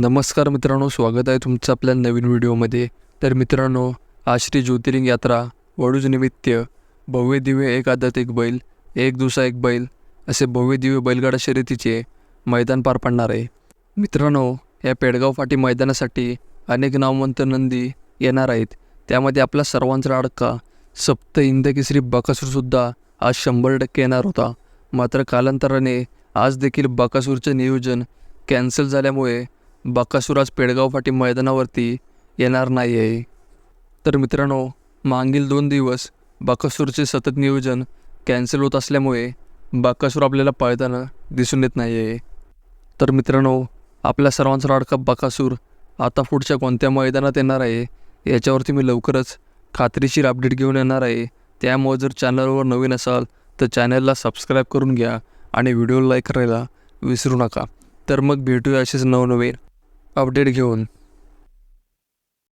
नमस्कार मित्रांनो स्वागत आहे तुमचं आपल्या नवीन व्हिडिओमध्ये. तर मित्रांनो आश्री ज्योतिर्लिंग यात्रा वडूज निमित्त भव्य दिव्य एक आदत एक बैल एक दुसरा एक बैल असे भव्य दिव्य बैलगाडा शर्यतीचे मैदान पार पडणार आहे. मित्रांनो या पेडगाव फाटी मैदानासाठी अनेक नामवंत नंदी येणार आहेत. त्यामध्ये आपला सर्वांचा अडका सप्त इंदकेसरी बकासूरसुद्धा आज शंभर टक्के येणार होता. मात्र कालांतराने आज देखील बकासूरचं नियोजन कॅन्सल झाल्यामुळे बकासुराज आज पेडगाव फाटी मैदानावरती येणार नाही आहे तर मित्रांनो मागील दोन दिवस बकासूरचे सतत नियोजन कॅन्सल होत असल्यामुळे बकासूर आपल्याला पळताना दिसून येत नाही आहे तर मित्रांनो आपल्या सर्वांचा लाडका बकासूर आता पुढच्या कोणत्या मैदानात येणार आहे याच्यावरती मी लवकरच खात्रीशीर अपडेट घेऊन येणार आहे. त्यामुळे जर चॅनलवर नवीन असाल तर चॅनलला सबस्क्राईब करून घ्या आणि व्हिडिओ लाईक करायला विसरू नका. तर मग भेटूया असेच नवनवीन अपडेट घेऊन.